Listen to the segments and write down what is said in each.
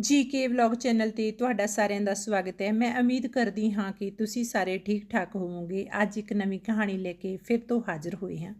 ਜੀ ਕੇ vlog channel ਤੇ ਤੁਹਾਡਾ ਸਾਰਿਆਂ ਦਾ ਸਵਾਗਤ ਹੈ। ਮੈਂ ਉਮੀਦ ਕਰਦੀ ਹਾਂ ਕਿ ਤੁਸੀਂ ਸਾਰੇ ਠੀਕ ਠਾਕ ਹੋਵੋਗੇ। ਅੱਜ ਇੱਕ ਨਵੀਂ ਕਹਾਣੀ ਲੈ ਕੇ ਫਿਰ ਤੋਂ ਹਾਜ਼ਰ ਹੋਏ ਹਾਂ।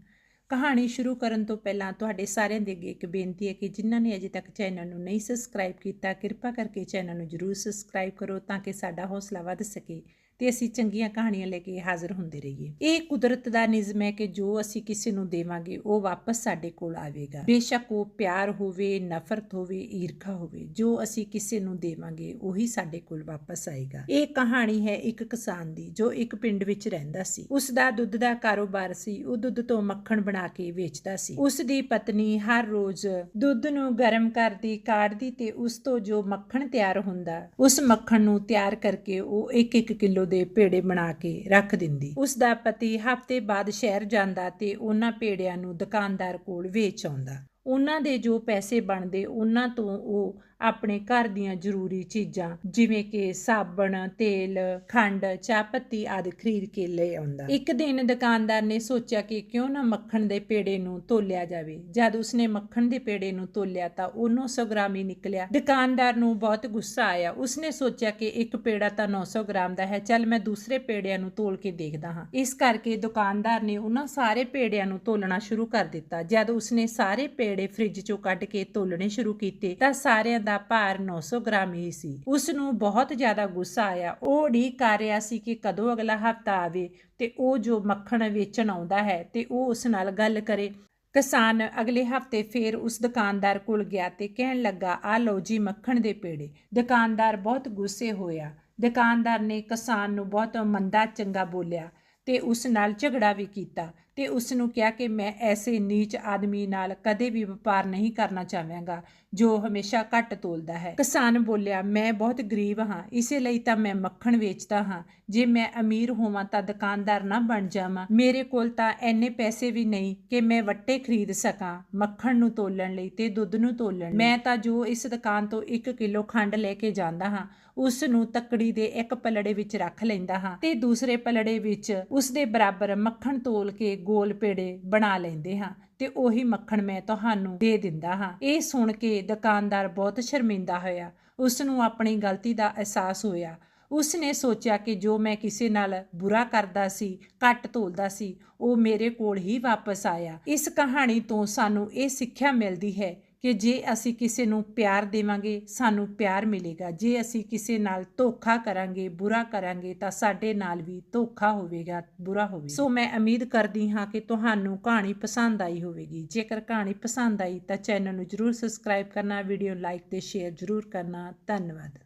ਕਹਾਣੀ ਸ਼ੁਰੂ ਕਰਨ ਤੋਂ ਪਹਿਲਾਂ ਤੁਹਾਡੇ ਸਾਰਿਆਂ ਦੇ ਅੱਗੇ ਇੱਕ ਬੇਨਤੀ ਹੈ ਕਿ ਜਿਨ੍ਹਾਂ ਨੇ ਅਜੇ ਤੱਕ ਚੈਨਲ ਨੂੰ ਨਹੀਂ ਸਬਸਕ੍ਰਾਈਬ ਕੀਤਾ, ਕਿਰਪਾ ਕਰਕੇ ਚੈਨਲ ਨੂੰ ਜਰੂਰ ਸਬਸਕ੍ਰਾਈਬ ਕਰੋ ਤਾਂ ਕਿ ਸਾਡਾ ਹੌਸਲਾ ਵੱਧ ਸਕੇ। ਤੇ ਅਸੀਂ ਚੰਗੀਆਂ ਕਹਾਣੀਆਂ ਲੈ ਕੇ ਹਾਜ਼ਰ ਹੁੰਦੇ ਰਹੀਏ। ਇਹ ਕੁਦਰਤ ਦਾ ਨਿਯਮ ਹੈ ਕਿ ਜੋ ਅਸੀਂ ਕਿਸੇ ਨੂੰ ਦੇਵਾਂਗੇ, ਉਹ ਵਾਪਸ ਸਾਡੇ ਕੋਲ ਆਵੇਗਾ। ਬੇਸ਼ੱਕ ਉਹ ਪਿਆਰ ਹੋਵੇ, ਨਫ਼ਰਤ ਹੋਵੇ, ਈਰਖਾ ਹੋਵੇ, ਜੋ ਅਸੀਂ ਕਿਸੇ ਨੂੰ ਦੇਵਾਂਗੇ, ਉਹੀ ਸਾਡੇ ਕੋਲ ਵਾਪਸ ਆਏਗਾ। ਇਹ ਕਹਾਣੀ ਹੈ ਇੱਕ ਕਿਸਾਨ ਦੀ, ਜੋ ਇੱਕ ਪਿੰਡ ਵਿੱਚ ਰਹਿੰਦਾ ਸੀ। ਉਸ ਦਾ ਦੁੱਧ ਦਾ ਕਾਰੋਬਾਰ ਸੀ। ਉਹ ਦੁੱਧ ਤੋਂ ਮੱਖਣ ਬਣਾ ਕੇ ਵੇਚਦਾ ਸੀ। ਉਸ ਦੀ ਪਤਨੀ ਹਰ ਰੋਜ਼ ਦੁੱਧ ਨੂੰ ਗਰਮ ਕਰਦੀ, ਕਾੜਦੀ ਤੇ ਉਸ ਤੋਂ ਜੋ ਮੱਖਣ ਤਿਆਰ ਹੁੰਦਾ, ਉਸ ਮੱਖਣ ਨੂੰ ਤਿਆਰ ਕਰਕੇ ਉਹ 1-1 ਕਿਲੋ ਦੇ ਪੇੜੇ ਬਣਾ ਕੇ ਰੱਖ ਦਿੰਦੀ। ਉਸ ਦਾ ਪਤੀ ਹਫ਼ਤੇ ਬਾਅਦ ਸ਼ਹਿਰ ਜਾਂਦਾ ਤੇ ਉਹਨਾਂ ਭੇੜਿਆਂ ਨੂੰ ਦੁਕਾਨਦਾਰ ਕੋਲ ਵੇਚ ਆਉਂਦਾ। ਉਹਨਾਂ ਦੇ ਜੋ ਪੈਸੇ ਬਣਦੇ, ਉਹਨਾਂ ਤੋਂ ਉਹ ਆਪਣੇ ਘਰ ਦੀਆਂ ਜ਼ਰੂਰੀ ਚੀਜ਼ਾਂ, ਜਿਵੇਂ ਕਿ ਸਾਬਣ, ਤੇਲ, ਖੰਡ, ਚਾਹ ਪੱਤੀ ਆਦਿ ਖਰੀਦ ਕੇ ਲੈ ਆਉਂਦਾ। ਇੱਕ ਦਿਨ ਦੁਕਾਨਦਾਰ ਨੇ ਸੋਚਿਆ ਕਿ ਕਿਉਂ ਨਾ ਮੱਖਣ ਦੇ ਪੇੜੇ ਨੂੰ ਤੋਲਿਆ ਜਾਵੇ। ਜਦ ਉਸਨੇ ਮੱਖਣ ਦੇ ਪੇੜੇ ਨੂੰ ਤੋਲਿਆ ਤਾਂ ਉਹ 900 ਗ੍ਰਾਮ ਹੀ ਨਿਕਲਿਆ। ਦੁਕਾਨਦਾਰ ਨੂੰ ਬਹੁਤ ਗੁੱਸਾ ਆਇਆ। ਉਸਨੇ ਸੋਚਿਆ ਕਿ ਇੱਕ ਪੇੜਾ ਤਾਂ 900 ਗ੍ਰਾਮ ਦਾ ਹੈ। ਚੱਲ ਮੈਂ ਦੂਸਰੇ ਪੇੜਿਆਂ ਨੂੰ ਤੋਲ ਕੇ ਦੇਖਦਾ ਹਾਂ। ਇਸ ਕਰਕੇ ਦੁਕਾਨਦਾਰ ਨੇ ਉਹਨਾਂ ਸਾਰੇ ਪੇੜਿਆਂ ਨੂੰ ਤੋਲਣਾ ਸ਼ੁਰੂ ਕਰ ਦਿੱਤਾ। ਜਦ ਉਸਨੇ ਸਾਰੇ ਪੇੜੇ ਫ੍ਰਿਜ ਚੋਂ ਕੱਢ ਕੇ ਤੋਲਣੇ ਸ਼ੁਰੂ ਕੀਤੇ ਤਾਂ ਸਾਰਿਆਂ ਦਾ ਭਾਰ 900 ਗ੍ਰਾਮ ਹੀ ਸੀ। ਉਸ ਨੂੰ ਬਹੁਤ ਜ਼ਿਆਦਾ ਗੁੱਸਾ ਆਇਆ। ਉਹ ਉਡੀਕ ਕਰ ਰਿਹਾ ਸੀ ਕਿ ਕਦੋਂ ਅਗਲਾ ਹਫਤਾ ਆਵੇ ਤੇ ਉਹ ਜੋ ਮੱਖਣ ਵੇਚਣ ਆਉਂਦਾ ਹੈ ਤੇ ਉਹ ਉਸ ਨਾਲ ਗੱਲ ਕਰੇ। ਕਿਸਾਨ ਅਗਲੇ ਹਫ਼ਤੇ ਫੇਰ ਉਸ ਦੁਕਾਨਦਾਰ ਕੋਲ ਗਿਆ ਤੇ ਕਹਿਣ ਲੱਗਾ, ਆ ਲਓ ਜੀ ਮੱਖਣ ਦੇ ਪੇੜੇ। ਦੁਕਾਨਦਾਰ ਬਹੁਤ ਗੁੱਸੇ ਹੋਇਆ। ਦੁਕਾਨਦਾਰ ਨੇ ਕਿਸਾਨ ਨੂੰ ਬਹੁਤ ਮੰਦਾ ਚੰਗਾ ਬੋਲਿਆ ਤੇ ਉਸ ਨਾਲ ਝਗੜਾ ਵੀ ਕੀਤਾ। ਤੇ ਉਸ ਨੂੰ ਕਿਹਾ ਕਿ ਮੈਂ ਐਸੇ ਨੀਚ ਆਦਮੀ ਨਾਲ ਕਦੇ ਵੀ ਵਪਾਰ ਨਹੀਂ ਕਰਨਾ ਚਾਹਾਂਗਾ, ਜੋ ਹਮੇਸ਼ਾ ਘੱਟ ਤੋਲਦਾ ਹੈ। ਕਿਸਾਨ ਬੋਲਿਆ, ਮੈਂ ਬਹੁਤ ਗਰੀਬ ਹਾਂ, ਇਸੇ ਲਈ ਤਾਂ ਮੈਂ ਮੱਖਣ ਵੇਚਦਾ ਹਾਂ। ਜੇ ਮੈਂ ਅਮੀਰ ਹੋਵਾਂ ਤਾਂ ਦੁਕਾਨਦਾਰ ਨਾ ਬਣ ਜਾਵਾਂ। ਮੇਰੇ ਕੋਲ ਤਾਂ ਐਨੇ ਪੈਸੇ ਵੀ ਨਹੀਂ ਕਿ ਮੈਂ ਵੱਟੇ ਖਰੀਦ ਸਕਾਂ, ਮੱਖਣ ਨੂੰ ਤੋਲਣ ਲਈ ਤੇ ਦੁੱਧ ਨੂੰ ਤੋਲਣ ਮੈਂ ਤਾਂ ਜੋ ਇਸ ਦੁਕਾਨ ਤੋਂ 1 ਕਿਲੋ ਖੰਡ ਲੈ ਕੇ ਜਾਂਦਾ ਹਾਂ ਉਸ ਨੂੰ ਤੱਕੜੀ ਦੇ ਇੱਕ ਪਲੜੇ ਵਿੱਚ ਰੱਖ ਲੈਂਦਾ ਹਾਂ ਤੇ ਦੂਸਰੇ ਪਲੜੇ ਵਿੱਚ ਉਸ ਦੇ ਬਰਾਬਰ ਮੱਖਣ ਤੋਲ ਕੇ ਗੋਲ ਪੇੜੇ ਬਣਾ ਲੈਂਦੇ ਹਾਂ ਤੇ ਉਹੀ ਮੱਖਣ ਮੈਂ ਤੁਹਾਨੂੰ ਦੇ ਦਿੰਦਾ ਹਾਂ। ਇਹ ਸੁਣ ਕੇ ਦੁਕਾਨਦਾਰ ਬਹੁਤ ਸ਼ਰਮਿੰਦਾ ਹੋਇਆ। ਉਸ ਨੂੰ ਆਪਣੀ ਗਲਤੀ ਦਾ ਅਹਿਸਾਸ ਹੋਇਆ। ਉਸ ਨੇ ਸੋਚਿਆ ਕਿ ਜੋ ਮੈਂ ਕਿਸੇ ਨਾਲ ਬੁਰਾ ਕਰਦਾ ਸੀ, ਘੱਟ ਤੋਲਦਾ ਸੀ, ਉਹ ਮੇਰੇ ਕੋਲ ਹੀ ਵਾਪਸ ਆਇਆ। ਇਸ ਕਹਾਣੀ ਤੋਂ ਸਾਨੂੰ ਇਹ ਸਿੱਖਿਆ ਮਿਲਦੀ ਹੈ ਕਿ ਜੇ ਅਸੀਂ ਕਿਸੇ ਨੂੰ ਪਿਆਰ ਦੇਵਾਂਗੇ, ਸਾਨੂੰ ਪਿਆਰ ਮਿਲੇਗਾ। ਜੇ ਅਸੀਂ ਕਿਸੇ ਨਾਲ ਧੋਖਾ ਕਰਾਂਗੇ, ਬੁਰਾ ਕਰਾਂਗੇ, ਤਾਂ ਸਾਡੇ ਨਾਲ ਵੀ ਧੋਖਾ ਹੋਵੇਗਾ, ਬੁਰਾ ਹੋਵੇਗਾ। ਸੋ ਮੈਂ ਉਮੀਦ ਕਰਦੀ ਹਾਂ ਕਿ ਤੁਹਾਨੂੰ ਕਹਾਣੀ ਪਸੰਦ ਆਈ ਹੋਵੇਗੀ। ਜੇਕਰ ਕਹਾਣੀ ਪਸੰਦ ਆਈ, ਤਾਂ ਚੈਨਲ ਨੂੰ ਜਰੂਰ ਸਬਸਕ੍ਰਾਈਬ ਕਰਨਾ, ਵੀਡੀਓ ਲਾਈਕ ਤੇ ਸ਼ੇਅਰ ਜਰੂਰ ਕਰਨਾ। ਧੰਨਵਾਦ।